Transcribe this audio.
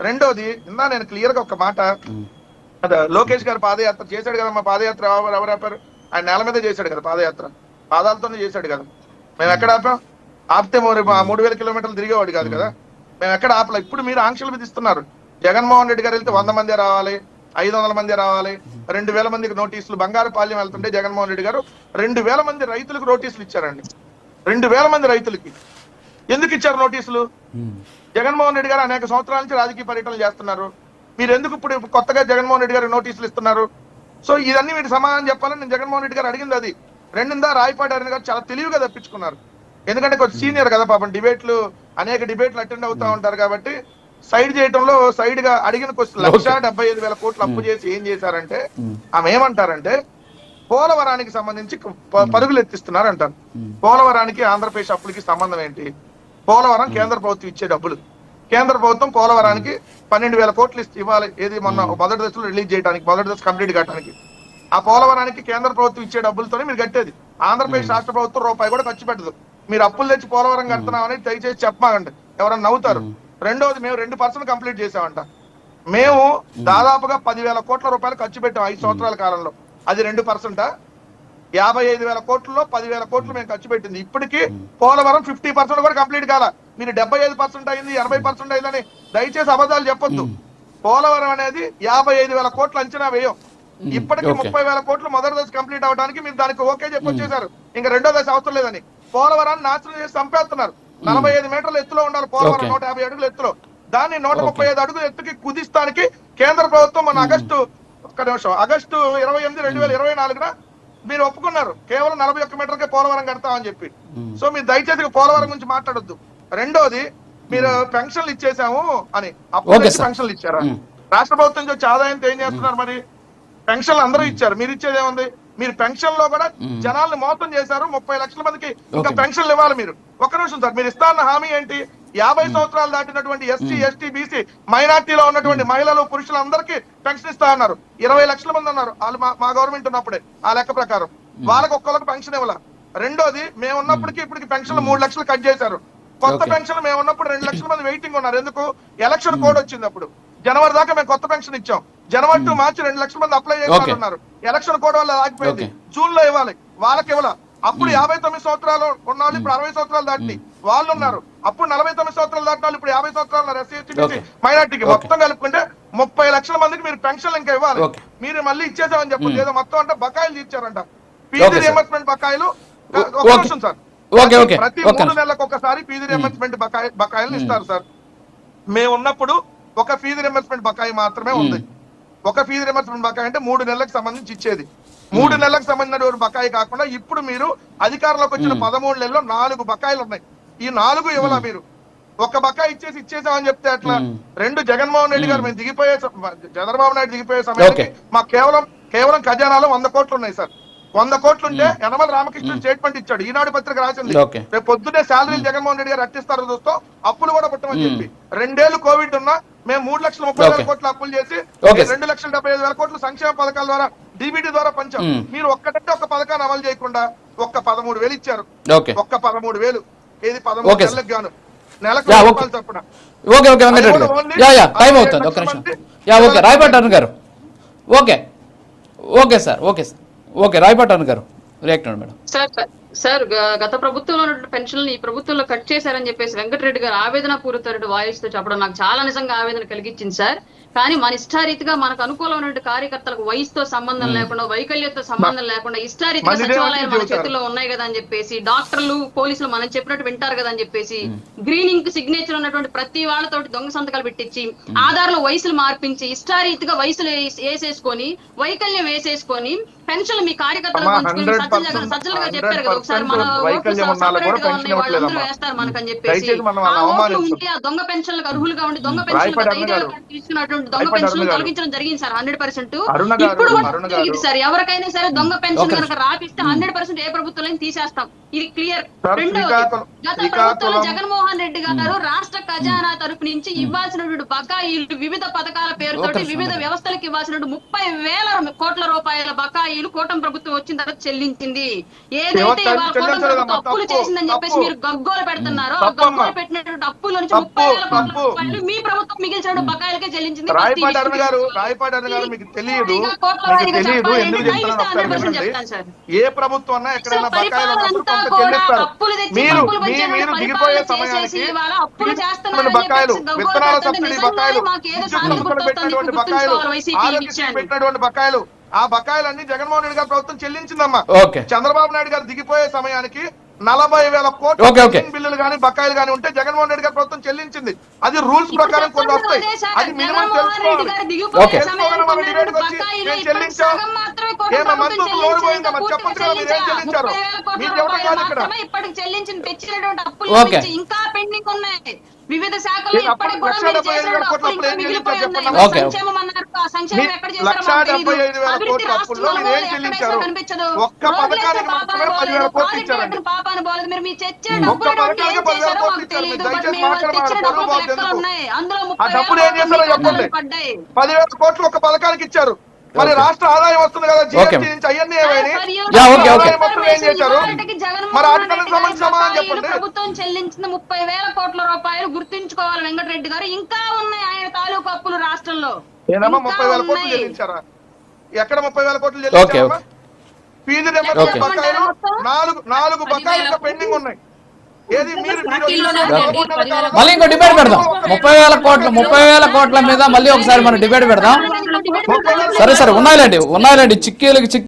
రెండోది ఇందా నేను క్లియర్గా ఒక మాట అదే లోకేష్ గారు పాదయాత్ర చేశాడు కదా మా పాదయాత్ర ఎవరు ఎవరు ఆపారు? ఆయన నేల మీద చేశాడు కదా పాదయాత్ర. పాదాలతోనే చేశాడు కదా. మేము ఎక్కడ ఆపాం? ఆపితే మరి మా మూడు వేల కిలోమీటర్లు తిరిగేవాడు కాదు కదా. మేము ఎక్కడ ఆపలే. ఇప్పుడు మీరు ఆంక్షలు విధిస్తున్నారు. జగన్మోహన్ రెడ్డి గారు వెళ్తే వంద మంది రావాలి ఐదు వందల మంది రావాలి రెండు వేల మందికి నోటీసులు బంగారు పాల్యం వెళ్తుంటే జగన్మోహన్ రెడ్డి గారు రెండు వేల మంది రైతులకు నోటీసులు ఇచ్చారండి. రెండు వేల మంది రైతులకి. ఎందుకు ఇచ్చారు నోటీసులు? జగన్మోహన్ రెడ్డి గారు అనేక సంవత్సరాల నుంచి రాజకీయ పర్యటనలు చేస్తున్నారు. మీరు ఎందుకు ఇప్పుడు కొత్తగా జగన్మోహన్ రెడ్డి గారు నోటీసులు ఇస్తున్నారు? సో ఇదన్నీ మీరు సమాధానం చెప్పాలని నేను జగన్మోహన్ రెడ్డి గారు అడిగింది అది. రెండిందా? రాయపాటి అరవింద్ గారు చాలా తెలివిగా తప్పించుకున్నారు. ఎందుకంటే కొంచెం సీనియర్ కదా పాపం డిబేట్లు అనేక డిబేట్లు అటెండ్ అవుతా ఉంటారు కాబట్టి సైడ్ చేయటంలో సైడ్గా అడిగిన క్వశ్చన్ లక్ష డెబ్బై ఐదు వేల కోట్లు అప్పు చేసి ఏం చేశారంటే ఆమె ఏమంటారంటే పోలవరానికి సంబంధించి పరుగులు ఎత్తిస్తున్నారు అంటారు. పోలవరానికి ఆంధ్రప్రదేశ్ అప్పులకి సంబంధం ఏంటి? పోలవరం కేంద్ర ప్రభుత్వం ఇచ్చే డబ్బులు. కేంద్ర ప్రభుత్వం పోలవరానికి పన్నెండు వేల కోట్లు ఇస్త- ఇవ్వాలి. ఏది మొన్న మొదటి దశలో రిలీజ్ చేయడానికి మొదటి దశ కంప్లీట్ కట్టడానికి ఆ పోలవరానికి కేంద్ర ప్రభుత్వం ఇచ్చే డబ్బులతోనే మీరు కట్టేది. ఆంధ్రప్రదేశ్ రాష్ట్ర ప్రభుత్వం రూపాయి కూడా ఖర్చు పెట్టదు. మీరు అప్పులు తెచ్చి పోలవరం కడుతున్నామని దయచేసి చెప్పమాగండి ఎవరన్నా నవ్వుతారు. రెండోది మేము రెండు పర్సెంట్ కంప్లీట్ చేసామంట మేము దాదాపుగా పదివేల కోట్ల రూపాయలు ఖర్చు పెట్టాం ఐదు సంవత్సరాల కాలంలో. అది రెండు పర్సెంటా? యాభై ఐదు వేల కోట్లలో పదివేల కోట్లు మేము ఖర్చు పెట్టింది. ఇప్పటికీ పోలవరం ఫిఫ్టీ పర్సెంట్ కూడా కంప్లీట్ కాల. మీరు డెబ్బై ఐదు పర్సెంట్ అయింది ఎనభై పర్సెంట్ అయిందని దయచేసి అబద్ధాలు చెప్పొద్దు. పోలవరం అనేది యాభై ఐదు వేల కోట్లు అంచనా వేయం. ఇప్పటికి. ముప్పై వేల కోట్లు మొదటి దశ కంప్లీట్ అవడానికి మీరు దానికి ఓకే చెప్పి వచ్చేసారు. ఇంకా రెండో దశ అవసరం లేదని. పోలవరాన్ని నాశనం చేసి చంపేస్తున్నారు. నలభై ఐదు మీటర్ల ఎత్తులో ఉండాలి పోలవరం. నూట యాభై అడుగుల ఎత్తులో. దాన్ని నూట ముప్పై ఐదు అడుగుల ఎత్తుకి కుదిస్తానికి కేంద్ర ప్రభుత్వం మన ఆగస్టు ఒక్క నిమిషం ఆగస్టు ఇరవై ఎనిమిది రెండు వేల ఇరవై నాలుగున మీరు ఒప్పుకున్నారు. కేవలం నలభై ఒక్క మీటర్కే పోలవరం కడతామని చెప్పి. సో మీరు దయచేసి పోలవరం గురించి మాట్లాడొద్దు. రెండోది మీరు పెన్షన్లు ఇచ్చేసాము అని. అప్పుడు. పెన్షన్లు ఇచ్చారా. రాష్ట్ర ప్రభుత్వం నుంచి వచ్చే ఆదాయంతో ఏం చేస్తున్నారు మరి? పెన్షన్లు అందరూ ఇచ్చారు. మీరు ఇచ్చేది ఏముంది? మీరు పెన్షన్లో కూడా జనాల్ని మోసం చేశారు. ముప్పై లక్షల మందికి ఇంకా. పెన్షన్లు ఇవ్వాలి మీరు. ఒక్క నిమిషం సార్ మీరు ఇస్తాన్న హామీ ఏంటి? యాభై సంవత్సరాలు దాటినటువంటి ఎస్సీ ఎస్టీ బీసీ మైనార్టీలో ఉన్నటువంటి మహిళలు పురుషులందరికీ పెన్షన్ ఇస్తా అన్నారు. ఇరవై లక్షల మంది ఉన్నారు. వాళ్ళు మా- గవర్నమెంట్ ఉన్నప్పుడే ఆ లెక్క ప్రకారం. వాళ్ళకి ఒక్కళ్ళకి పెన్షన్ ఇవ్వాల. రెండోది మేము ఉన్నప్పటికీ ఇప్పటికి పెన్షన్ మూడు లక్షలు కట్ చేశారు. కొత్త. పెన్షన్ మేము ఉన్నప్పుడు రెండు లక్షల మంది వెయిటింగ్ ఉన్నారు. ఎందుకు? ఎలక్షన్ కోడ్ వచ్చింది అప్పుడు. జనవరి దాకా మేము కొత్త పెన్షన్ ఇచ్చాం. జనవరి టు మార్చి రెండు లక్షల మంది అప్లై. చేస్తున్నారు ఎలక్షన్ కోడ్ వల్ల ఆగిపోయింది. జూన్లో ఇవ్వాలి. వాళ్ళకి ఇవ్వాల. అప్పుడు యాభై తొమ్మిది సంవత్సరాలు ఉన్న వాళ్ళు ఇప్పుడు అరవై సంవత్సరాలు దాటి వాళ్ళు ఉన్నారు అప్పుడు నలభై తొమ్మిది సంవత్సరాలు దాటిన ఇప్పుడు యాభై సంవత్సరాలు ఉన్నారు ఎస్సీ ఎస్టీ. మైనార్టీకి. మొత్తం కలుపుకుంటే ముప్పై లక్షల మందికి మీరు పెన్షన్ ఇంకా ఇవ్వాలి. మీరు మళ్ళీ ఇచ్చేసామని చెప్పండి ఏదో మొత్తం అంటే బకాయిలు తీర్చారంట. sir. రియంబర్స్మెంట్ బకాయిలు. ఒక. నిమిషం సార్. ప్రతి మూడు నెలలకు ఒకసారి ఫీజు రియంబర్స్మెంట్ బకాయి బకాయిలు ఇస్తారు సార్. మేము ఉన్నప్పుడు ఒక ఫీజు రియంబర్స్మెంట్ బకాయి మాత్రమే ఉంది. ఒక ఫీజు రియంబర్స్మెంట్ బకాయి అంటే మూడు నెలలకు సంబంధించి ఇచ్చేది. మూడు నెలలకు సంబంధించిన బకాయి కాకుండా ఇప్పుడు మీరు అధికారంలోకి వచ్చిన పదమూడు నెలల్లో నాలుగు బకాయిలు ఉన్నాయి. ఈ నాలుగు ఇవ్వాల మీరు? ఒక బకాయి ఇచ్చేసి ఇచ్చేసామని చెప్తే అట్లా. రెండు జగన్మోహన్ రెడ్డి గారు మేము. దిగిపోయే చంద్రబాబు నాయుడు దిగిపోయే సమయానికి. మాకు కేవలం కేవలం ఖజానాలో వంద కోట్లు ఉన్నాయి సార్. వంద కోట్లు ఉంటే యనమల రామకృష్ణ స్టేట్మెంట్ ఇచ్చాడు. ఈనాడు పత్రిక రాసింది. రేపు పొద్దునే శాలరీలు జగన్మోహన్ రెడ్డి గారు రట్టిస్తారు చూస్తూ అప్పులు కూడా పుట్టమని చెప్పి. రెండేళ్ళు కోవిడ్ ఉన్నా మేము మూడు లక్షల ముప్పై వేల. కోట్లు అప్పులు చేసి. రెండు లక్షల డెబ్బై ఐదు వేల కోట్లు సంక్షేమ పథకాల ద్వారా డీబీటీ ద్వారా పంచాం. మీరు ఒక్కటంటే ఒక పథకాన్ని అమలు చేయకుండా ఒక్క పదమూడు వేలు ఇచ్చారు. ఒక్క పదమూడు వేలు. పదమూడు. నెలలకు గాను. నెలకు. రూపాయలు చొప్పున. ఓకే ఓకే వెంకటరెడ్డి గారు యా యా టైం అవుతుంది ఒక్క నిమిషం. యా ఓకే గారు. Okay okay sir okay sir. Okay గారు రియాక్ట్ మేడం. సార్ సార్, గత ప్రభుత్వంలో పెన్షన్లు ఈ ప్రభుత్వంలో కట్ చేశారని చెప్పేసి వెంకటరెడ్డి గారు ఆవేదన పూరిత వాయిస్తో చెప్పడం నాకు చాలా నిజంగా ఆవేదన కలిగించింది సార్. కానీ మన ఇష్టారీతిగా మనకు అనుకూలమైనటువంటి కార్యకర్తలకు వయసుతో సంబంధం లేకుండా వైకల్యంతో సంబంధం లేకుండా ఇష్టారీతిగా సచివాలయాలు మన. చేతుల్లో ఉన్నాయి కదా అని చెప్పేసి డాక్టర్లు పోలీసులు మనం చెప్పినట్టు వింటారు కదా అని చెప్పేసి గ్రీనింగ్ సిగ్నేచర్ ఉన్నటువంటి ప్రతి వాళ్ళతోటి దొంగ సంతకాలు పెట్టించి ఆధార్లో వయసులు మార్పించి ఇష్టారీతిగా వయసులు వేసి- వేసేసుకొని వైకల్యం వేసేసుకొని పెన్షన్ మీ 100% సజ్జలుగా చెప్పారు కదా ఒకసారి మన 100% ఓట్లు వైకల్యం ఉన్న వాళ్ళకు కూడా separate గా పెన్షన్ ఉన్నాయి వాళ్ళందరూ ఇవ్వట్లేదమ్మా. వేస్తారు మనకని చెప్పేసి ఆ ఓట్లు. ఉంటే ఆ దొంగ పెన్షన్లకు అర్హులుగా ఉండి దొంగ పెన్షన్లకు. పాటు తీసుకున్నటువంటి దొంగ పెన్షన్. తొలగించడం జరిగింది సార్ హండ్రెడ్ పర్సెంట్ ఇప్పుడు. జరిగింది సార్ ఎవరికైనా సరే దొంగ పెన్షన్ కనుక రాపిస్తే హండ్రెడ్ పర్సెంట్ ఏ ప్రభుత్వం తీసేస్తాం ఇది క్లియర్ శ్రీకాకుళం- గత ప్రభుత్వంలో జగన్మోహన్ రెడ్డి గారు రాష్ట్ర ఖజానా తరపు నుంచి ఇవ్వాల్సినటువంటి బకాయిలు వివిధ పథకాల పేరుతోటి వివిధ. వ్యవస్థలకు ఇవ్వాల్సినటువంటి ముప్పై వేల కోట్ల రూపాయల బకాయిలు కూటమి ప్రభుత్వం వచ్చిన తర్వాత చెల్లించింది ఏదైతే ఇవాళ కూటమి? ప్రభుత్వం అప్పులు చేసిందని చెప్పేసి. మీరు గగ్గోలు పెడుతున్నారో. గగ్గోలు పెట్టినటువంటి అప్పుల నుంచి తప్పు, ముప్పై వేల కోట్ల తప్పు. రూపాయలు మీ ప్రభుత్వం మిగిల్చిన బకాయిలకే చెల్లించింది రాయపాటి గారు రాయపాటి గారు మీకు తెలియదు మీకు తెలియదు ఎందుకు ఒకసారి వినండి. ఏ ప్రభుత్వం అన్నా ఎక్కడైనా బకాయిలు ఉన్నప్పుడు చెల్లిస్తారు. మీరు మీరు పరిపాలన దిగిపోయే సమయానికి బకాయిలు విత్తనాల సబ్సిడీ బకాయిలు పెట్టినటువంటి బకాయిలు ఆరోగ్యశ్రీ. పెట్టినటువంటి బకాయిలు ఆ బకాయిలన్నీ జగన్మోహన్ రెడ్డి గారి ప్రభుత్వం చెల్లించిందమ్మా. ఓకే. చంద్రబాబు నాయుడు గారు దిగిపోయే సమయానికి నలభై వేల కోట్ల బిల్లులు కానీ బకాయిలు కానీ ఉంటే జగన్మోహన్ రెడ్డి గారి ప్రభుత్వం చెల్లించింది. అది రూల్స్ ప్రకారం కొన్ని వస్తాయి. అది మినిమం తెలుసుకోవాలి. ఇంకా పెండింగ్ ఉన్నాయి. వివిధ శాఖలు ఇప్పటికి కూడా మీరు చేసిన అప్పులు ఇంకా మిగిలిపోయి ఉన్నాయి. సంక్షేమం సంక్షేమం ఎక్కడ చేశారో కోట్ల కనిపించదు. ఒక్క పథకానికి మాత్రమే పదివేల ఇచ్చారండి. పాపాన. మీరు మీ చర్చ డబ్బులు చేశారో మాకు. తెలియదు. బట్ మేము. తెచ్చిన డబ్బులు లెక్కలు? ఉన్నాయి. అందులో ముప్పై పడ్డాయి పదివేల ఒక పథకానికి ఇచ్చారు మరి. రాష్ట్ర ఆదాయం వస్తుంది కదా. జిఎస్టీ నుంచి అవన్నీ మరి వాటికి సంబంధించి సమాధానం చెప్పండి ప్రభుత్వం చెల్లించిన ముప్పై వేల కోట్ల రూపాయలు గుర్తుంచుకోవాలి వెంకటరెడ్డి గారు ఇంకా ఉన్నాయి ఆయన తాలూకు అప్పులు రాష్ట్రంలో ఏదమ్మా ముప్పై వేల కోట్లు. చెల్లించారా? ఎక్కడ ముప్పై వేల కోట్లు ఓకే, చెల్లించారమ్మా? Fee reimbursement. బకాయిలు నాలుగు నాలుగు బకాయిలు. పెండింగ్ ఉన్నాయి. మళ్ళీ ఇంకో డిబేట్ పెడదాం. ముప్పై వేల కోట్ల ముప్పై వేల కోట్ల మీద మళ్ళీ ఒకసారి మనం డిబేట్ పెడదాం. సరే సరే. ఉన్నాయిలేండి ఉన్నాయిలేండి. చిక్కీలకి చిక్